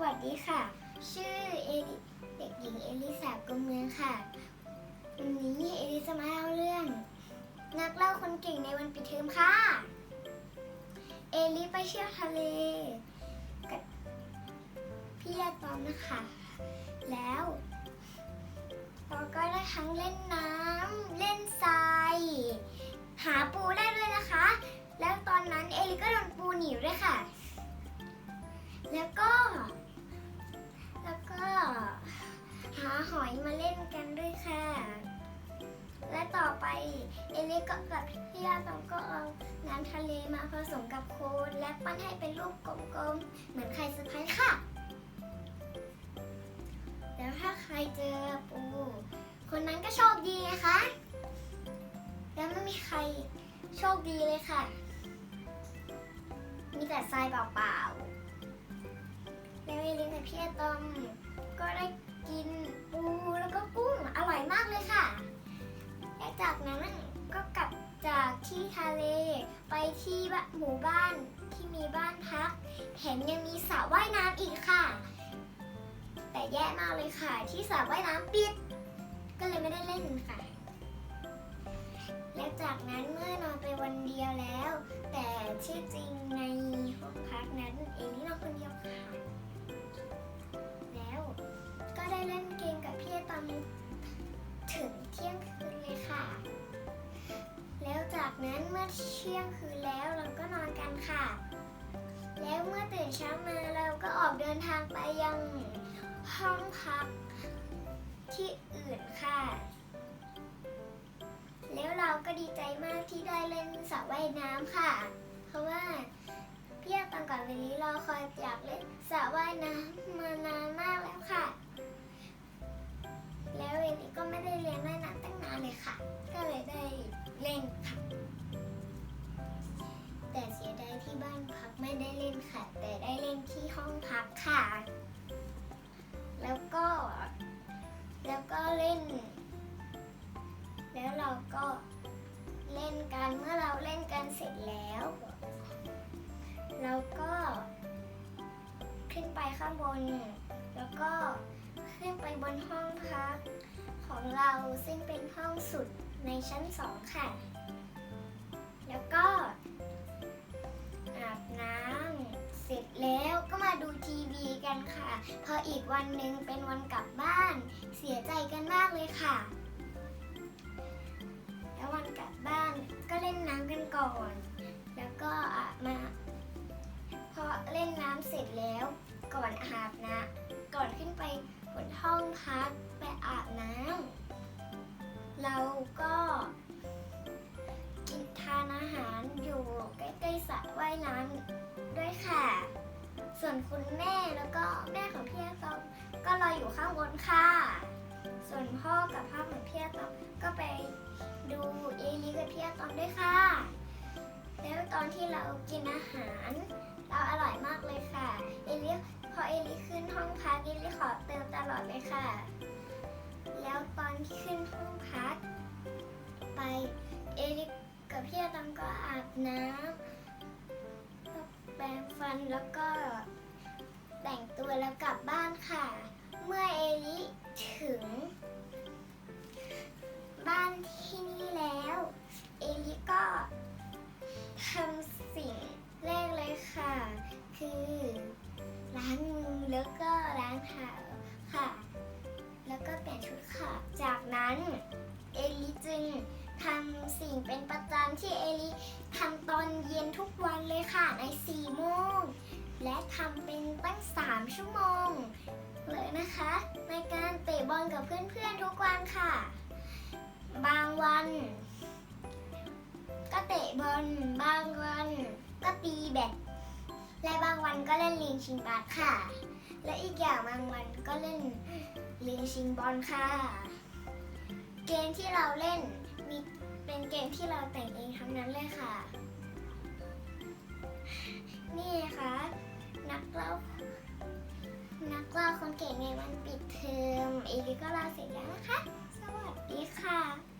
วัสดีค่ะ ชื่อเอลิเด็กหญิงเอลิสากรมเมืองค่ะ วันนี้เอลิจะมาเล่าเรื่อง นักเล่าคนเก่งในวันปิดเทอมค่ะ เอลิไปเที่ยวทะเลกับพี่ยาตอมนะคะ แล้วเราก็ได้ทั้งเล่นน้ำเล่นทรายหาปูได้ด้วยนะคะ แล้วตอนนั้นเอลิก็โดนปูหนีบด้วยค่ะ และต่อไปเอลิก็กับพี่ยาตองก็เอาน้ำทะเลมาผสมกับโคลนและปั้นให้เป็นรูปกลมๆ เหมือนไข่สะพายค่ะ แล้วถ้าใครเจอปู คนนั้นก็โชคดีนะคะ แล้วไม่มีใครโชคดีเลยค่ะ มีแต่ทรายเปล่าๆ แล้วเอลินกับพี่อะตอมก็ได้กินปูแล้วก็กุ้งอร่อยมากเลย ที่ทะเล ไปที่หมู่บ้านที่มีบ้านพัก แถมยังมีสระว่ายน้ำอีกค่ะ แต่แย่มากเลยค่ะที่สระว่ายน้ำปิด ก็เลยไม่ได้เล่นค่ะ และจากนั้นเมื่อนอนไปวันเดียวแล้ว แต่ที่จริงในห้องพักนั้นเอลี่นอนคนเดียวค่ะ เมื่อเที่ยงคืนแล้วเราก็นอนกันค่ะ แล้วเมื่อตื่นเช้ามาเราก็ออกเดินทางไปยังห้องพักที่อื่นค่ะ แล้วเราก็ดีใจมากที่ได้เล่นสระว่ายน้ำค่ะ เพราะว่าพี่อาตังก่อนวันนี้เราคอยอยากเล่นสระว่ายน้ำมานานมากแล้วค่ะ แล้วเรนนี่ก็ไม่ได้เรียนว่ายน้ำตั้งนานเลยค่ะ ก็เลยได้เล่น ไม่ได้เล่นค่ะ แต่ได้เล่นที่ห้องพักค่ะ แล้วก็ แล้วก็เล่น แล้วเราก็เล่นกันเมื่อเราเล่นกันเสร็จแล้วเราก็ขึ้นไปข้างบน แล้วก็ขึ้นไปบนห้องพักของเราซึ่งเป็นห้องสุดในชั้นสองค่ะ แล้วก็ อาบน้ำเสร็จแล้วก็มาดูทีวีกันค่ะ พออีกวันหนึ่งเป็นวันกลับบ้าน เสียใจกันมากเลยค่ะ แล้ววันกลับบ้านก็เล่นน้ำกันก่อน แล้วก็อาบมาพอเล่นน้ำเสร็จแล้วก่อนอาบนะก่อนขึ้นไปบนห้องพักไปอาบน้ำเราก็ อาหารอยู่ใกล้ๆสระว่ายน้ำด้วยค่ะ ส่วนคุณแม่แล้วก็แม่ของพี่อาตอมก็รออยู่ข้างบนค่ะ ส่วนพ่อกับพ่อของพี่อาตอมก็ไปดูเอลิกับพี่อาตอมด้วยค่ะ แล้วตอนที่เรากินอาหาร เราอร่อยมากเลยค่ะ เอลิพอเอลิขึ้นห้องพักเอลิขอเติมตลอดเลยค่ะ แล้วตอนที่ขึ้นห้องพักไปเอลิ กับพี่อาตอมก็อาบน้ำแปรงฟันแล้วก็แต่งตัวแล้วกลับบ้านค่ะ เมื่อเอลิถึง บ้านที่นี่แล้ว เอลิก็ทำสิ่งแรกเลยค่ะ คือล้างมือแล้วก็ล้างเท้าำสิ่งเป็นประจำที่เอลิทำตอนเย็นทุกวันเลยค่ะใน4โมง และทำเป็นตั้ง3ชั่วโมง เลยนะคะ ในการเตะบอลกับเพื่อนๆทุกวันค่ะ บางวัน ก็เตะบอลบางวัน ก็ตีแบดและบางวันก็เล่นลิงชิงบาสค่ะ และอีกอย่างบางวันก็เล่นลิงชิงบอลค่ะ เกมที่เราเล่นมี เป็นเกมที่เราแต่งเองทั้งนั้นเลยค่ะ นี่ค่ะนักเล่านักเล่าคนเก่งในวันปิดเทอมอลิก็ลาเสร็จแล้วนะคะ สวัสดีค่ะ